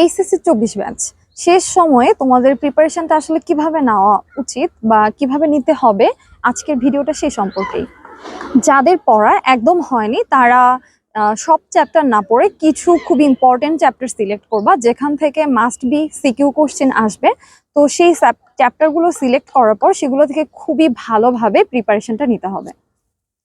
HSC চব্বিশ batch. শেষ সময়ে তোমাদের প্রিপারেশনটা আসলে কীভাবে নেওয়া উচিত বা কীভাবে নিতে হবে, আজকের ভিডিওটা সেই সম্পর্কেই। যাদের পড়া একদম হয়নি, তারা সব চ্যাপ্টার না পড়ে কিছু খুব ইম্পর্টেন্ট চ্যাপ্টার সিলেক্ট করবা, যেখান থেকে মাস্ট বি সিকিউ কোশ্চেন আসবে। তো সেই চ্যাপ্টারগুলো সিলেক্ট করার পর সেগুলো থেকে খুবই ভালোভাবে প্রিপারেশনটা নিতে হবে।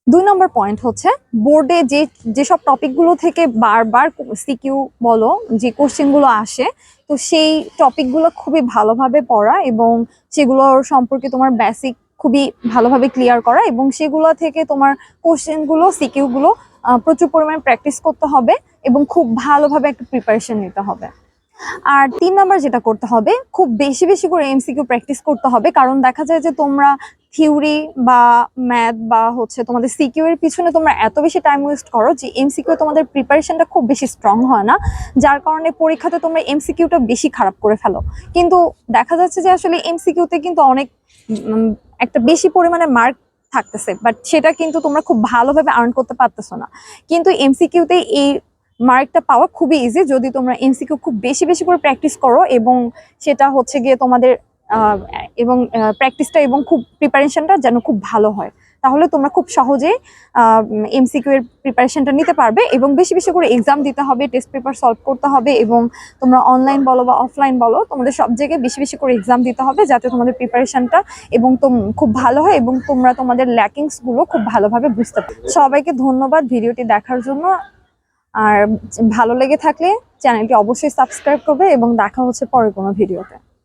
দুই নম্বর পয়েন্ট হচ্ছে বোর্ডে যে, যেসব টপিকগুলো থেকে বারবার সিকিউ বলো, যে কোশ্চেনগুলো আসে, তো সেই টপিকগুলো খুবই ভালোভাবে পড়া এবং সেগুলোর সম্পর্কে তোমার বেসিক খুবই ভালোভাবে ক্লিয়ার করা এবং সেগুলো থেকে তোমার কোশ্চেনগুলো সিকিউগুলো প্রচুর পরিমাণে প্র্যাকটিস করতে হবে এবং খুব ভালোভাবে একটা প্রিপারেশন নিতে হবে। আর তিন নাম্বার যেটা করতে হবে, খুব বেশি বেশি করে এমসিকিউ প্র্যাকটিস করতে হবে, কারণ দেখা যায় যে তোমরা থিওরি বা ম্যাথ বা হচ্ছে তোমাদের সিকিউ এর পিছনে তোমরা এত বেশি টাইম ওয়েস্ট করো যে এমসিকিউ তোমাদের প্রিপারেশনটা খুব বেশি স্ট্রং হয় না, যার কারণে পরীক্ষাতে তোমরা এমসিকিউটা বেশি খারাপ করে ফেলো। কিন্তু দেখা যাচ্ছে যে আসলে এমসিকিউতে কিন্তু অনেক একটা বেশি পরিমাণে মার্ক থাকতেছে বাট সেটা কিন্তু তোমরা খুব ভালোভাবে আর্ন করতে পারতেছো না। কিন্তু এমসিকিউতে এই মার্কটা পাওয়া খুবই ইজি যদি তোমরা এমসিকিউ খুব বেশি বেশি করে প্র্যাকটিস করো এবং সেটা হচ্ছে গিয়ে তোমাদের এবং প্র্যাকটিসটা এবং খুব প্রিপারেশনটা যেন খুব ভালো হয়। তাহলে তোমরা খুব সহজেই এমসিকিউ এর প্রিপারেশনটা নিতে পারবে এবং বেশি বেশি করে এক্সাম দিতে হবে টেস্ট পেপার সলভ করতে হবে এবং তোমরা অনলাইন বলো বা অফলাইন বলো, তোমাদের সব জায়গায় বেশি বেশি করে এক্সাম দিতে হবে যাতে তোমাদের প্রিপারেশনটা এবং খুব ভালো হয় এবং তোমরা তোমাদের ল্যাকিংসগুলো খুব ভালোভাবে বুঝতে পারো। সবাইকে ধন্যবাদ ভিডিওটি দেখার জন্য। আর ভালো লেগে থাকলে চ্যানেলটি অবশ্যই সাবস্ক্রাইব করবে এবং দেখা হচ্ছে পরের কোনো ভিডিওতে।